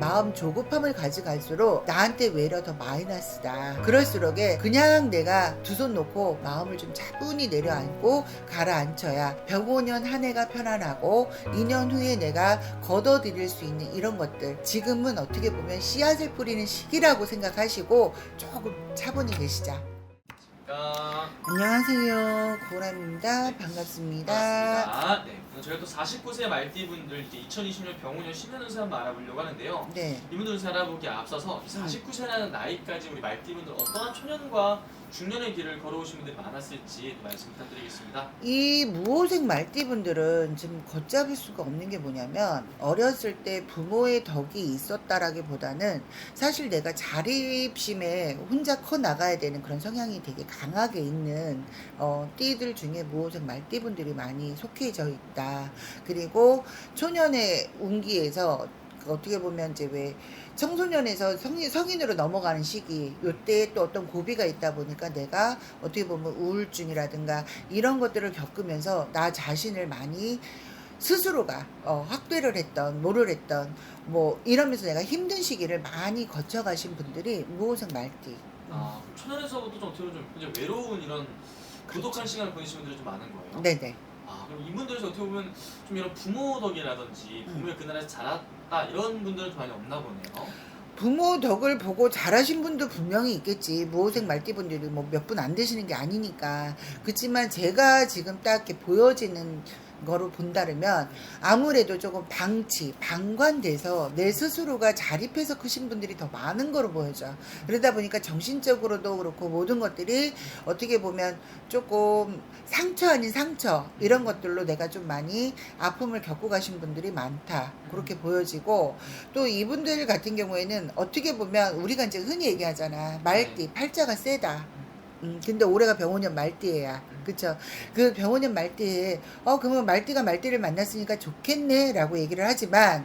마음 조급함을 가져갈수록 나한테 외려 더 마이너스다. 그럴수록에 그냥 내가 두 손 놓고 마음을 좀 차분히 내려앉고 가라앉혀야 병오년 한 해가 편안하고 2년 후에 내가 걷어들일 수 있는 이런 것들 지금은 어떻게 보면 씨앗을 뿌리는 시기라고 생각하시고 조금 차분히 계시자. 자, 안녕하세요. 고람입니다. 반갑습니다. 반갑습니다. 네, 오늘 저희가 또 49세 말띠분들 이제 2020년 병원년 신년 운세 한번 알아보려고 하는데요. 네. 이분들 운세 알아보기에 앞서서 49세라는 나이까지 우리 말띠분들 어떠한 초년과 중년의 길을 걸어오신 분들이 많았을지 말씀 부탁드리겠습니다. 이 무호색 말띠분들은 좀 걷잡을 수가 없는 게 뭐냐면 어렸을 때 부모의 덕이 있었다라기보다는 사실 내가 자립심에 혼자 커 나가야 되는 그런 성향이 되게 강하게 있는 어, 띠들 중에 무호색 말띠분들이 많이 속해져 있다. 그리고 초년의 운기에서 어떻게 보면 이제 왜 청소년에서 성인, 성인으로 넘어가는 시기 요때에 또 어떤 고비가 있다 보니까 내가 어떻게 보면 우울증이라든가 이런 것들을 겪으면서 나 자신을 많이 스스로가 어, 확대를 했던 뭐를 했던 뭐 이러면서 내가 힘든 시기를 많이 거쳐가신 분들이 무호색 말띠. 아, 초년에서부터 좀 어떻게 보면 좀 굉장히 외로운 이런 고독한 시간을 보내신 분들이 좀 많은 거예요? 네네 아, 그럼 이분들에서 어떻게 보면 좀 이런 부모 덕이라든지 음. 부모의 그 나라에서 자랐다 이런 분들은 좀 많이 없나 보네요. 부모 덕을 보고 잘하신 분도 분명히 있겠지. 무호색 말띠분들이 뭐 몇 분 안 되시는 게 아니니까. 그렇지만 제가 지금 딱 이렇게 보여지는 거로 본다면 아무래도 조금 방치, 방관돼서 내 스스로가 자립해서 크신 분들이 더 많은 거로 보여져. 그러다 보니까 정신적으로도 그렇고 모든 것들이 어떻게 보면 조금 상처 아닌 상처 이런 것들로 내가 좀 많이 아픔을 겪고 가신 분들이 많다. 그렇게 보여지고 또 이분들 같은 경우에는 어떻게 보면 우리가 이제 흔히 얘기하잖아. 말띠, 팔자가 세다. 음, 근데 올해가 병원년 말띠야. 그쵸? 그 병원년 말띠에, 어, 그러면 말띠가 말띠를 만났으니까 좋겠네. 라고 얘기를 하지만,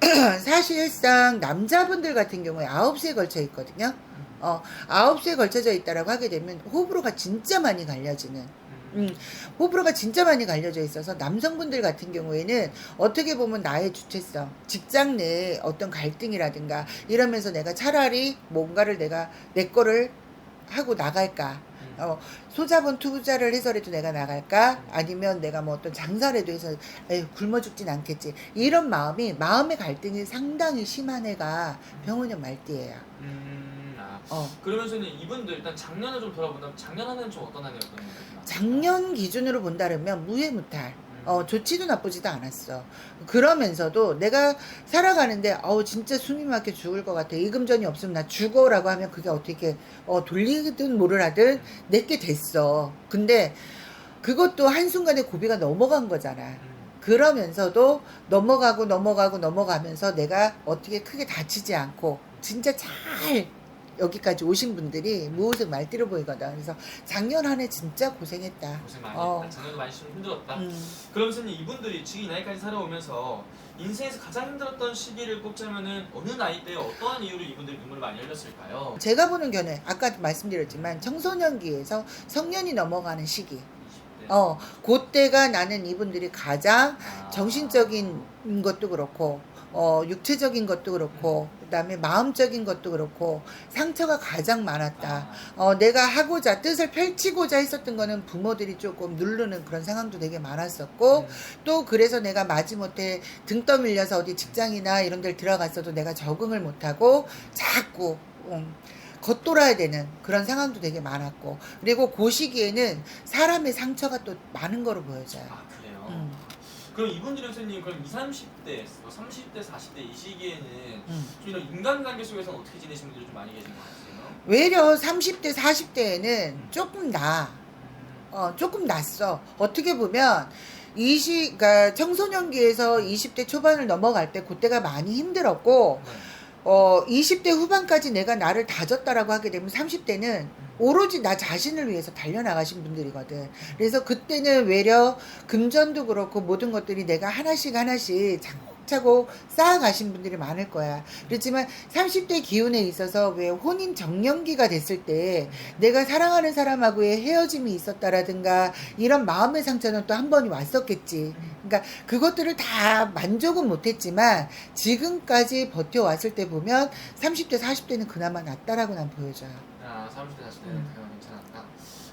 사실상 남자분들 같은 경우에 아홉 수에 걸쳐 있거든요. 어, 아홉 수에 걸쳐져 있다라고 하게 되면 호불호가 진짜 많이 갈려지는. 음, 호불호가 진짜 많이 갈려져 있어서 남성분들 같은 경우에는 어떻게 보면 나의 주체성, 직장 내에 어떤 갈등이라든가 이러면서 내가 차라리 뭔가를 내가 내 거를 하고 나갈까. 음. 어, 소자본 투자를 해서라도 내가 나갈까? 아니면 내가 뭐 어떤 장사라도 해서 에휴, 굶어 죽진 않겠지. 이런 마음이 마음의 갈등이 상당히 심한 애가 병원년 말띠예요. 음, 아. 어. 그러면서는 이분들 일단 작년을 좀 돌아본다면 작년 한 해는 좀 어떤 한 해였던 거예요? 작년 기준으로 본다면 무해무탈. 어, 좋지도 나쁘지도 않았어. 그러면서도 내가 살아가는데, 어우, 진짜 숨이 막혀 죽을 것 같아. 이금전이 없으면 나 죽어라고 하면 그게 어떻게, 어, 돌리든 뭐를 하든 내게 됐어. 근데 그것도 한순간에 고비가 넘어간 거잖아. 음. 그러면서도 넘어가고 넘어가고 넘어가면서 내가 어떻게 크게 다치지 않고 진짜 잘 여기까지 오신 분들이 무호색 말띠로 보이거든. 그래서 작년 한 해 진짜 고생했다. 고생 많이 어. 했다. 작년도 많이 좀 힘들었다. 음. 그러면서 이분들이 지금 이 나이까지 살아오면서 인생에서 가장 힘들었던 시기를 꼽자면은 어느 나이 때 어떠한 이유로 이분들이 눈물을 많이 흘렸을까요? 제가 보는 견해, 아까 말씀드렸지만 청소년기에서 성년이 넘어가는 시기. 20대. 어, 그때가 나는 이분들이 가장 아. 정신적인 것도 그렇고, 어, 육체적인 것도 그렇고, 그 다음에 마음적인 것도 그렇고, 상처가 가장 많았다. 아. 어, 내가 하고자, 뜻을 펼치고자 했었던 거는 부모들이 조금 누르는 그런 상황도 되게 많았었고, 음. 또 그래서 내가 마지못해 등 떠밀려서 어디 직장이나 이런 데를 들어갔어도 내가 적응을 못하고, 자꾸, 음, 겉돌아야 되는 그런 상황도 되게 많았고, 그리고 그 시기에는 사람의 상처가 또 많은 거로 보여져요. 아 그래요. 음. 그럼 이분들은 선생님 그럼 20, 30대, 뭐 30대, 40대 이 시기에는 음. 좀 이런 인간관계 속에서는 어떻게 지내시는 분들이 좀 많이 계신 것 같아요? 외려 30대, 40대에는 음. 조금 나, 음. 어, 조금 낫어. 어떻게 보면, 이 시, 그니까 청소년기에서 20대 초반을 넘어갈 때 그때가 많이 힘들었고, 네. 어, 20대 후반까지 내가 나를 다졌다라고 하게 되면 30대는 오로지 나 자신을 위해서 달려나가신 분들이거든. 그래서 그때는 외려 금전도 그렇고 모든 것들이 내가 하나씩 하나씩 차곡차곡 쌓아가신 분들이 많을 거야. 그렇지만 30대 기운에 있어서 왜 혼인 정년기가 됐을 때 내가 사랑하는 사람하고의 헤어짐이 있었다라든가 이런 마음의 상처는 또 한 번이 왔었겠지. 그러니까 그것들을 다 만족은 못했지만 지금까지 버텨왔을 때 보면 30대, 40대는 그나마 낫다라고 난 보여져요. 아, 30대 40대는 음. 그냥 괜찮았다.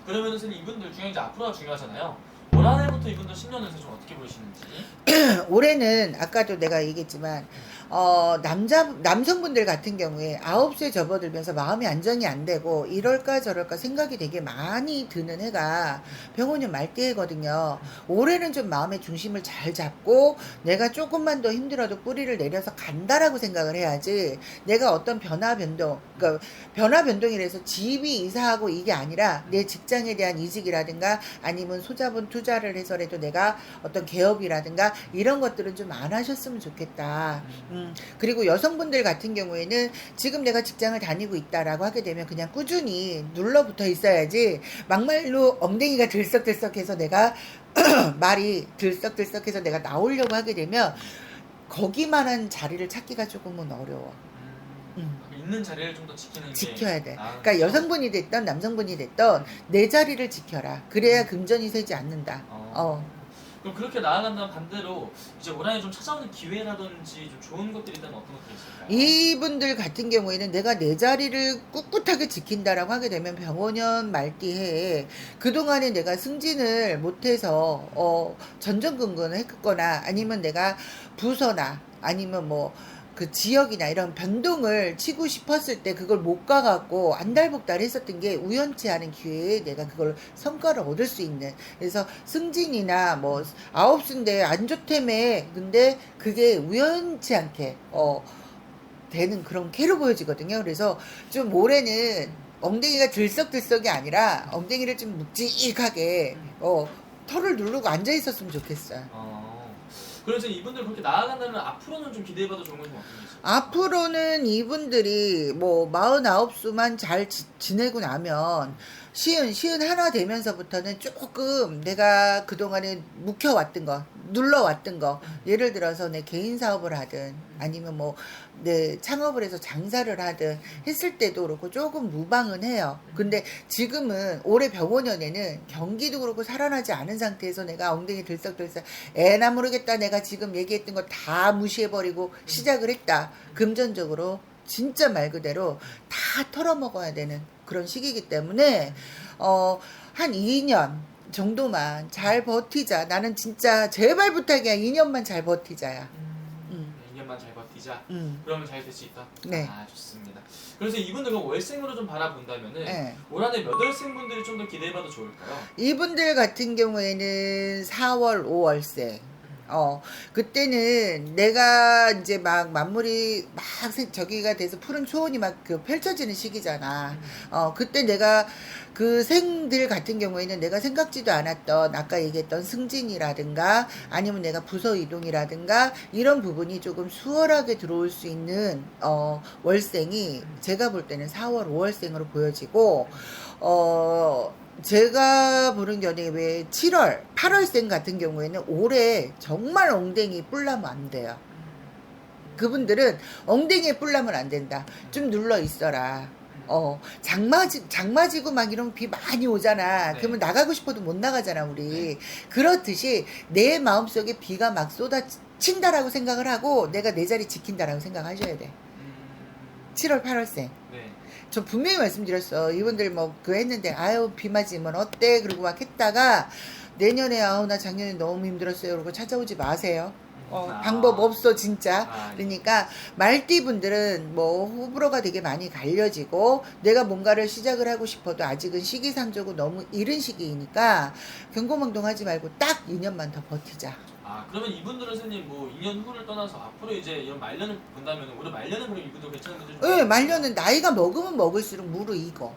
그러면 선생님 이분들 중에 이제 앞으로가 중요하잖아요. 올 한해부터 이분들 10년 운세 좀 어떻게 보시는지. 올해는 아까도 내가 얘기했지만 어 남자 남성분들 같은 경우에 아홉 수에 접어들면서 마음이 안정이 안 되고 이럴까 저럴까 생각이 되게 많이 드는 해가 병원년 말띠해거든요. 올해는 좀 마음의 중심을 잘 잡고 내가 조금만 더 힘들어도 뿌리를 내려서 간다라고 생각을 해야지 내가 어떤 변화 변동 그러니까 변화 변동이라서 집이 이사하고 이게 아니라 내 직장에 대한 이직이라든가 아니면 소자본 투자를 해서라도 내가 어떤 개업이라든가 이런 것들은 좀 안 하셨으면 좋겠다. 음, 그리고 여성분들 같은 경우에는 지금 내가 직장을 다니고 있다라고 하게 되면 그냥 꾸준히 눌러붙어 있어야지 막말로 엉덩이가 들썩들썩해서 내가 말이 들썩들썩해서 내가 나오려고 하게 되면 거기만한 자리를 찾기가 조금은 어려워. 음. 음. 있는 자리를 좀 더 지키는 게 지켜야 돼. 나은 그러니까 거죠. 여성분이 됐던 남성분이 됐던 내 자리를 지켜라. 그래야 금전이 새지 않는다. 어. 어. 그럼 그렇게 나아간다면 반대로 이제 올 한해 좀 찾아오는 기회라든지 좀 좋은 것들이 있다면 어떤 것들이 있을까요? 이분들 같은 경우에는 내가 내 자리를 꿋꿋하게 지킨다라고 하게 되면 병원년 말띠해에 그동안에 내가 승진을 못해서 어 전전긍긍을 했거나 아니면 내가 부서나 아니면 뭐 그 지역이나 이런 변동을 치고 싶었을 때 그걸 못 가갖고 안달복달 했었던 게 우연치 않은 기회에 내가 그걸 성과를 얻을 수 있는 그래서 승진이나 뭐 아홉 수인데 안 좋다며 근데 그게 우연치 않게 어 되는 그런 캐로 보여지거든요. 그래서 좀 올해는 엉덩이가 들썩들썩이 아니라 엉덩이를 좀 묵직하게 어 털을 누르고 앉아 있었으면 좋겠어요. 어. 그래서 이분들 그렇게 나아간다면 앞으로는 좀 기대해봐도 좋은 게 있을까요? 앞으로는 이분들이 뭐 49수만 잘 지, 지내고 나면 시은 시은 하나 되면서부터는 조금 내가 그동안에 묵혀왔던 거 눌러왔던 거 예를 들어서 내 개인 사업을 하든 아니면 뭐 내 창업을 해서 장사를 하든 했을 때도 그렇고 조금 무방은 해요. 근데 지금은 올해 병원연에는 경기도 그렇고 살아나지 않은 상태에서 내가 엉덩이 들썩들썩 애나 모르겠다 내가 지금 얘기했던 거 다 무시해버리고 시작을 했다. 금전적으로 진짜 말 그대로 다 털어먹어야 되는 그런 시기이기 때문에 어 한 2년 정도만 잘 버티자. 나는 진짜 제발 부탁이야. 2년만 잘 버티자야. 음. 2년만 잘 버티자. 음. 그러면 잘 될 수 있다. 네. 아 좋습니다. 그래서 이분들 그 월생으로 좀 바라본다면은 네. 올 한해 몇 월생분들이 좀 더 기대해봐도 좋을까요? 이분들 같은 경우에는 4월, 5월생. 어, 그때는 내가 이제 막 만물이 막 생- 저기가 돼서 푸른 초원이 막 그 펼쳐지는 시기잖아. 어, 그때 내가 그 생들 같은 경우에는 내가 생각지도 않았던 아까 얘기했던 승진이라든가 아니면 내가 부서 이동이라든가 이런 부분이 조금 수월하게 들어올 수 있는 어, 월생이 제가 볼 때는 4월, 5월생으로 보여지고 어, 제가 보는 견해 왜 7월, 8월생 같은 경우에는 올해 정말 엉덩이 뿔나면 안 돼요. 그분들은 엉덩이에 뿔나면 안 된다. 좀 눌러 있어라. 어, 장마지, 장마지고 막 이러면 비 많이 오잖아. 네. 그러면 나가고 싶어도 못 나가잖아, 우리. 그렇듯이 내 마음속에 비가 막 쏟아친다라고 생각을 하고 내가 내 자리 지킨다라고 생각하셔야 돼. 음, 7월, 8월생. 네. 저 분명히 말씀드렸어. 이분들 뭐 그 했는데 아유 비 맞으면 어때? 그러고 막 했다가 내년에 아우 나 작년에 너무 힘들었어요. 그러고 찾아오지 마세요. 어, 아. 방법 없어 진짜. 아, 예. 그러니까 말띠 분들은 뭐 호불호가 되게 많이 갈려지고 내가 뭔가를 시작을 하고 싶어도 아직은 시기상조고 너무 이른 시기이니까 경고망동하지 말고 딱 2년만 더 버티자. 아 그러면 이분들은 선생님 뭐 2년 후를 떠나서 앞으로 이제 이런 말년을 본다면 올해 말년은 그럼 이분들 괜찮은데 좀 예, 말년은 나이가 먹으면 먹을수록 무르익어.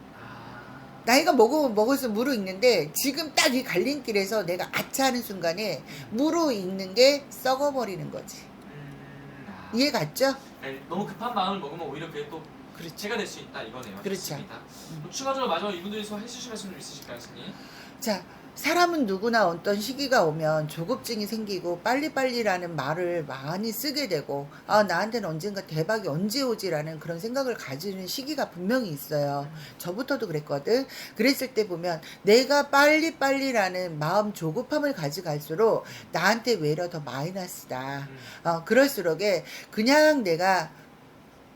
아, 나이가 먹으면 먹을수록 무르익는데 지금 딱 이 갈림길에서 내가 아차하는 순간에 무르익는 게 썩어버리는 거지. 음, 아. 이해 갔죠? 네, 너무 급한 마음을 먹으면 오히려 그게 또 그렇죠. 제가 될 수 있다 이거네요. 그렇죠. 좋습니다. 음. 그럼 추가적으로 마지막 이분들에서 해주실 말씀 좀 있으실까요, 선생님? 자, 사람은 누구나 어떤 시기가 오면 조급증이 생기고 빨리빨리라는 말을 많이 쓰게 되고 아 나한테는 언젠가 대박이 언제 오지라는 그런 생각을 가지는 시기가 분명히 있어요. 저부터도 그랬거든. 그랬을 때 보면 내가 빨리빨리라는 마음 조급함을 가져갈수록 나한테 외려 더 마이너스다. 음. 어, 그럴수록에 그냥 내가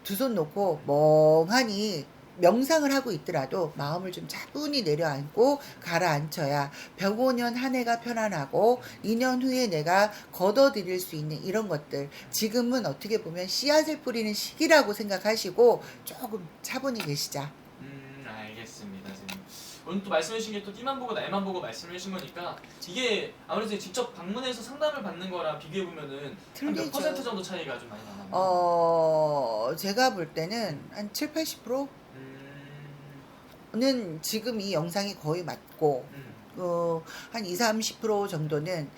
두 손 놓고 멍하니 명상을 하고 있더라도 마음을 좀 차분히 내려앉고 가라앉혀야 병오년 한 해가 편안하고 2년 후에 내가 걷어들일 수 있는 이런 것들 지금은 어떻게 보면 씨앗을 뿌리는 시기라고 생각하시고 조금 차분히 계시자. 음, 알겠습니다, 선생님. 오늘 또 말씀해 주신 게 또 띠만 보고 날만 보고 말씀해 주신 거니까 이게 아무래도 직접 방문해서 상담을 받는 거랑 비교해 보면은 한 몇. 퍼센트 정도 차이가 좀 많이 나나요? 어, 제가 볼 때는 한 7, 80% 는 음, 지금 이 영상이 거의 맞고 음, 어, 한 2, 30% 정도는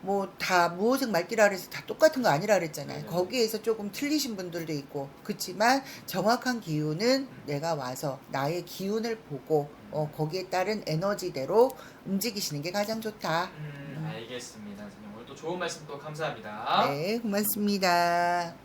뭐 다 무호색 말띠라 그래서 다 똑같은 거 아니라 그랬잖아요. 네네. 거기에서 조금 틀리신 분들도 있고 그렇지만 정확한 기운은 내가 와서 나의 기운을 보고 어, 거기에 따른 에너지대로 움직이시는 게 가장 좋다. 음, 알겠습니다, 선생님. 오늘 또 좋은 말씀 또 감사합니다. 네, 고맙습니다.